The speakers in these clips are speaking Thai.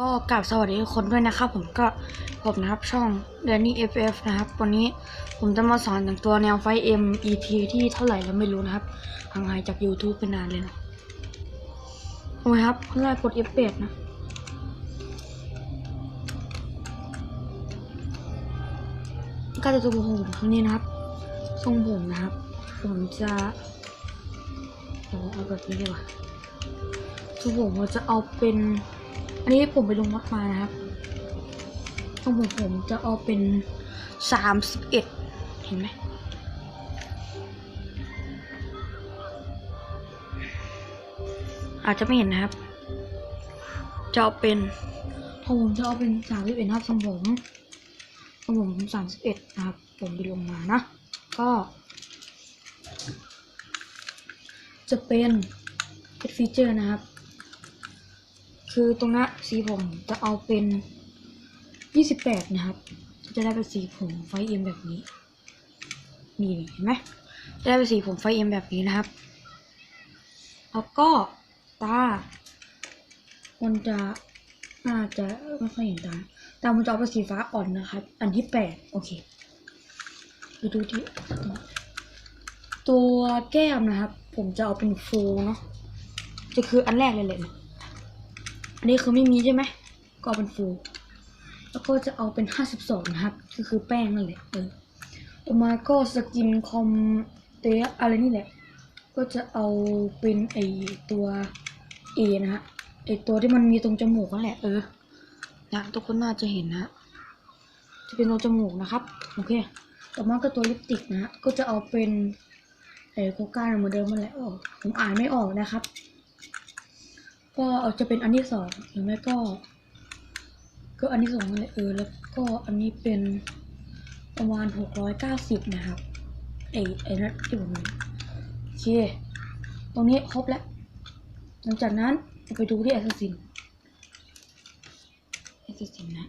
ก็กราบสวัสดีทุกคนด้วยนะครับ ผมก็ผมนะครับช่องเดนนี่ FF นะครับ วันนี้ผมจะมาสอนแต่งตัวแนวไฟเอ็ม EP ที่เท่าไหร่แล้วไม่รู้นะครับห่างหายจาก YouTube ไปนานเลยนะโอ้ยครับเพิ่งได้กด F8 นะ ก็จะตัวผมครั้งนี้นะครับ ทรงผมนะครับ ผมจะเอาเอาแบบนี้ดีกว่าทรงผมผมจะเอาเป็น อันนี้ผมไปลงวัดมานะครับทรงผมผมจะเอาเป็นสามสิบเอ็ดเห็นไหมอาจจะไม่เห็นนะครับ จะเอาเป็นทรงผมจะเอาเป็นสามสิบเอ็ดครับทรงผมทรงผมสามสิบเอ็ดนะครับ ผมไปลงมานะ ก็ จะเป็นเป็นฟีเจอร์นะครับ คือตรงนี้สีผมจะเอาเป็น28นะครับ จะได้เป็นสีผมไฟเอ็มแบบนี้ นี่เห็นไหมจะได้เป็นสีผมไฟเอ็มแบบนี้นะครับ แล้วก็ตามันจะน่าจะไม่ค่อยเห็นตาตามันจะเอาเป็นสีฟ้าอ่อนนะครับ อันที่แปดโอเคไปดูที่ตัวแก้มนะครับ ผมจะเอาเป็นฟูเนาะจะคืออันแรกเลยเลยนะ อันนี้คือไม่มีใช่ไหมก็เป็นฟู แล้วก็จะเอาเป็นห้าสิบสองนะครับก็คือแป้งนั่นแหละเออต่อมาก็สกินคอมเตะอะไรนี่แหละ ก็จะเอาเป็นไอตัวเอนะฮะไอตัวที่มันมีตรงจมูกนั่นแหละเออนะทุกคนน่าจะเห็นนะ จะเป็นตรงจมูกนะครับโอเคต่อมาก็ตัวลิปติกนะฮะก็จะเอาเป็นไอโคก้าเหมือนเดิมนั่นแหละโอ้ผมอ่านไม่ออกนะครับ ก็อาจะเป็นอันที่สองหรือไม่ก็ ก็อันที่สองนั่นแหละเออแล้วก็อันนี้เป็นประมาณหกร้อยเก้าสิบนะครับไอไอ้นั่นที่ผมมีโอเค ตรงนี้ครบแล้วหลังจากนั้นไปดูที่แอสซินแอสซินนะ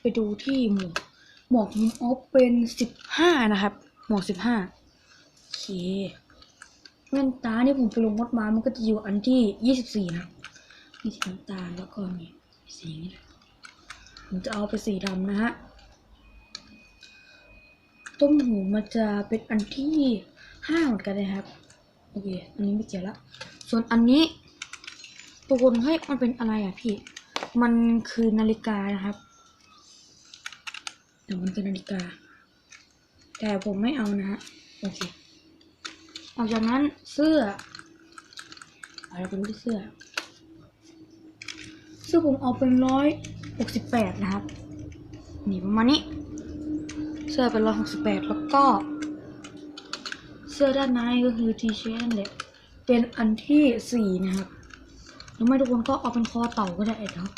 ไปดูที่หมวกหมวกมินออฟเป็นสิบห้านะครับ หมวกสิบห้าโอเคแว่นตานี่ผมไปลงวัดมา มันก็จะอยู่อันที่ยี่สิบสี่นะมีสีน้ำตาลแล้วก็มีสีนี้ด้วยผมจะเอาไปสีดำนะฮะ ต้มหูมันจะเป็นอันที่ห้าเหมือนกันนะครับ โอเค อันนี้ไม่เกี่ยวละ ส่วนอันนี้ทุกคนเฮ้ยมันเป็นอะไรอะพี่ มันคือนาฬิกานะครับ แต่มันเป็นนาฬิกา แต่ผมไม่เอานะฮะโอเคหลังจากนั้นเสื้อเอาเราไปดูที่เสื้อ เสื้อผมเอาเป็นร้อยหกสิบแปดนะครับ นี่ประมาณนี้ เสื้อเป็นร้อยหกสิบแปดแล้วก็ เสื้อด้านในก็คือทีเชิ้ตนั่นแหละเป็นอันที่สี่นะครับหรือไม่ทุกคนก็เอาเป็นคอเต่าก็ได้เนาะ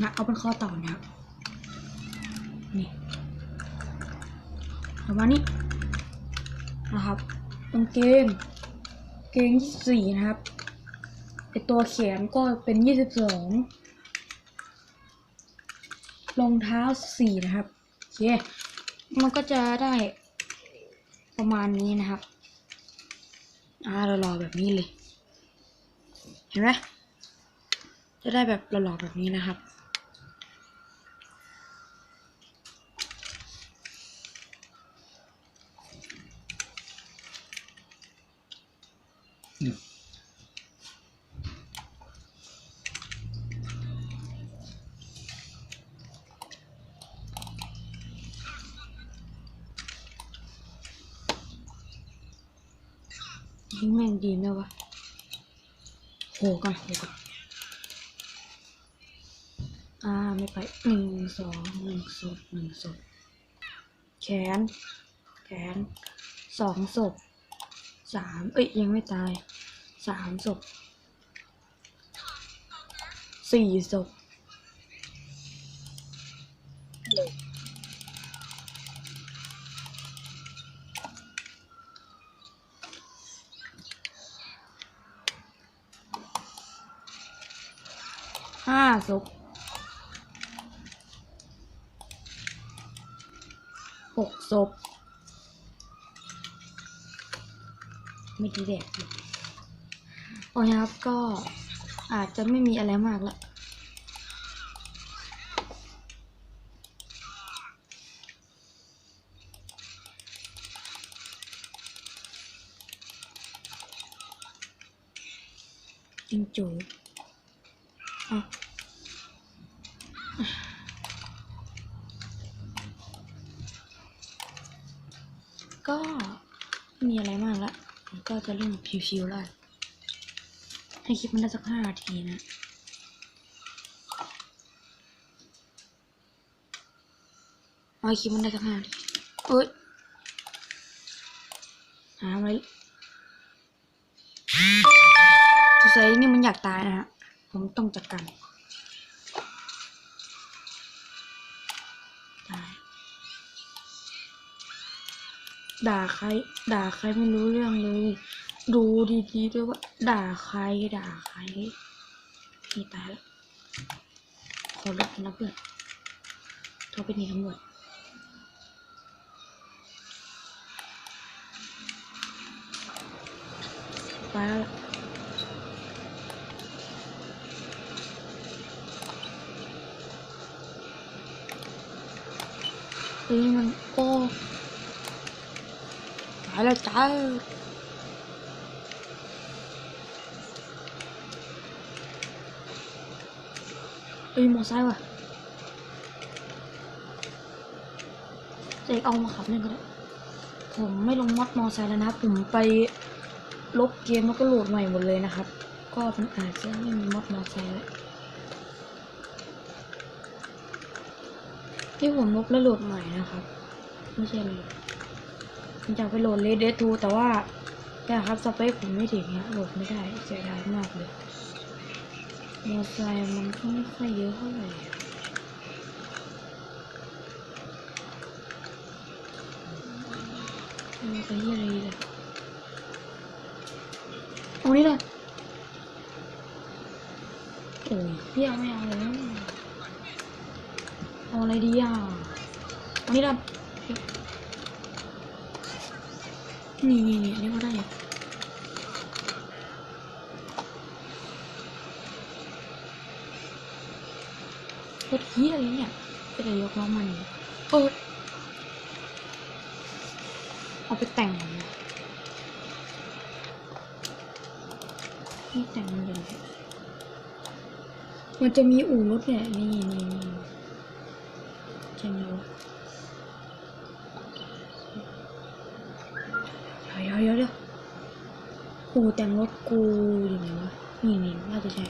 นะเอาเป็นข้อต่อนะครับ นี่ประมาณนี้นะครับกางเกงเกงยี่สี่นะครับไอตัวแขนก็เป็นยี่สิบสองรองเท้าสี่นะครับโอเคมันก็จะได้ประมาณนี้นะครับ อ่าเรารอแบบนี้เลย เห็นไหมจะได้แบบหล่อๆแบบนี้นะครับ ยิงแม่งดีไหมวะโหกันโหกันอ่าไม่ไปหนึ่งสองหนึ่งศพหนึ่งศพแขน แขนสองศพสามเอ้ยยังไม่ตายสามศพสี่ศพ ห้าศพหกศพไม่ดีแดกเลยโอเคครับก็อาจจะไม่มีอะไรมากละจริงจูอะ ก็ไม่มีอะไรมากละก็จะเล่นแบบชิวๆแล้วให้คลิปมันได้สักห้านาทีนะเอาให้คลิปมันได้สักห้านาทีเอ้ยหาไว้สงสัยนี่มันอยากตายนะฮะ ผมต้องจัดการตายด่าใคร ด่าใครไม่รู้เรื่องเลย ดูดีๆด้วยว่า ด่าใคร ด่าใครนี่ตายแล้วขอรบนะเพื่อนโทรไปนีตำรวจไปแล้ว นี้มันโอ้ตายแล้วจ้าเอ้ยมอไซค์ว่ะเจ๊เอามาขับเล่นก็ได้ผมไม่ลงมอดมอไซค์แล้วนะครับผมไปลบเกมแล้วก็โหลดใหม่หมดเลยนะครับ ก็มันอาจจะไม่มีมอดมอไซค์แล้ว ที่ผมลบแล้วโหลดใหม่นะครับ ไม่ใช่เลยผมจะไปโหลดเลดเดทูแต่ว่าแต่ครับสเปคผมไม่ถึงนะโหลดไม่ได้เสียดายมากเลยมอไซค์มันก็ไม่ค่อยเยอะเท่าไหร่อะมอไซค์เหี้ยอะไรเลยเอานี่เลยโอ้ยเพี่เอาไม่เอาเลย อะไรดีอะอานี่ละนี่นี่นี่อันนี่ก็ได้อยู่รเฮียอะไรเนี่ยเป็นอะไรยกล้อมันเออเอาไปแต่งนี่แต่งมันเลยมันจะมีอู่รถเนี่ยนี่นี่ เดี๋ยวเดี๋ยวเดี๋ยวอู่แต่งรถกูอยู่ไหนวะนี่นี่น่าจะใช่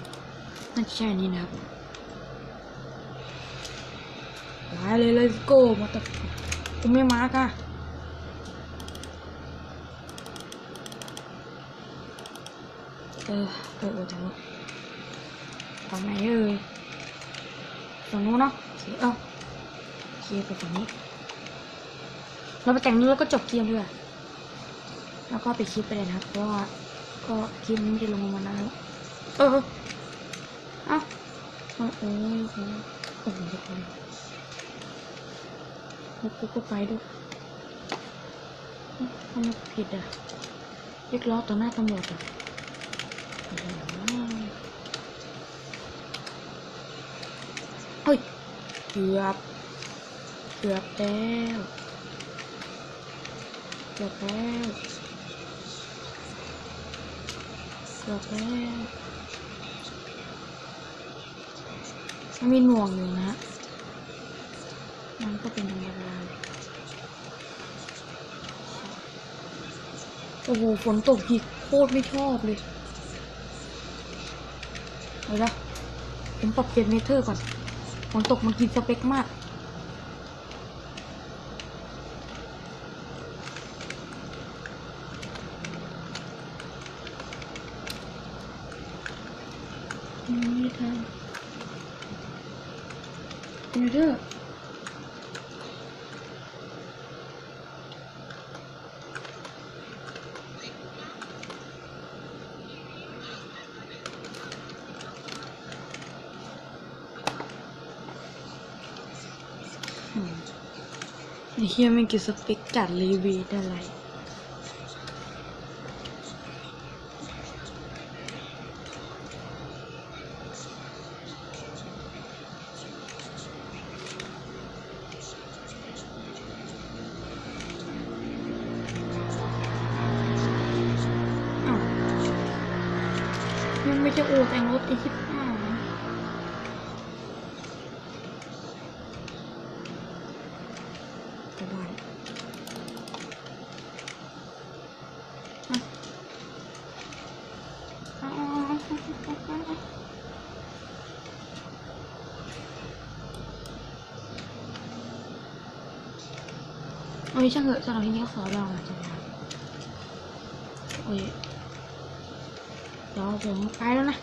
น่าจะใช่นี่นะครับไปเลย let's go มาต่กูไม่มาค่ะเออเออเออจังวะฝั่งไหนเอ่ยฝั่งนู้นเนาะเอ้าโอ เคไปฝั่งนี้ เราไปแต่งนู้นแล้วก็จบเกมด้วยแล้วก็ไปคลิปไปเลยนะครับเพราะว่าก็คลิปไม่ได้ลงมานานแล้วเออเอ้าโอ้โหโอ้โหทุกคนแล้วกูก็ไปด้วยทำไมผิดอะเรียกล้อต่อหน้าตำรวจอะเฮ้ยเกือบ เกือบแล้วเกือบแล้วเกือบแล้วมันมีหน่วงอยู่นะมันก็เป็นธรรมดาโอ้โหฝนตกอีกโคตรไม่ชอบเลยเอาละผมปรับเปลี่ยนเมเทอร์ก่อนฝนตกมันกินสเปคมาก open it up. Hmm. Here, make is picture, leave it alive. จะโอแต่งรถไอ้คิดอ้าวกลับบ้านอะเอาเอาเอาเอาเอาเอาโอ้ยช่างเถอะสำหรับที่นี้ก็ขอลาจ้ะโอ้ย เดี๋ยวผมไปแล้วนะ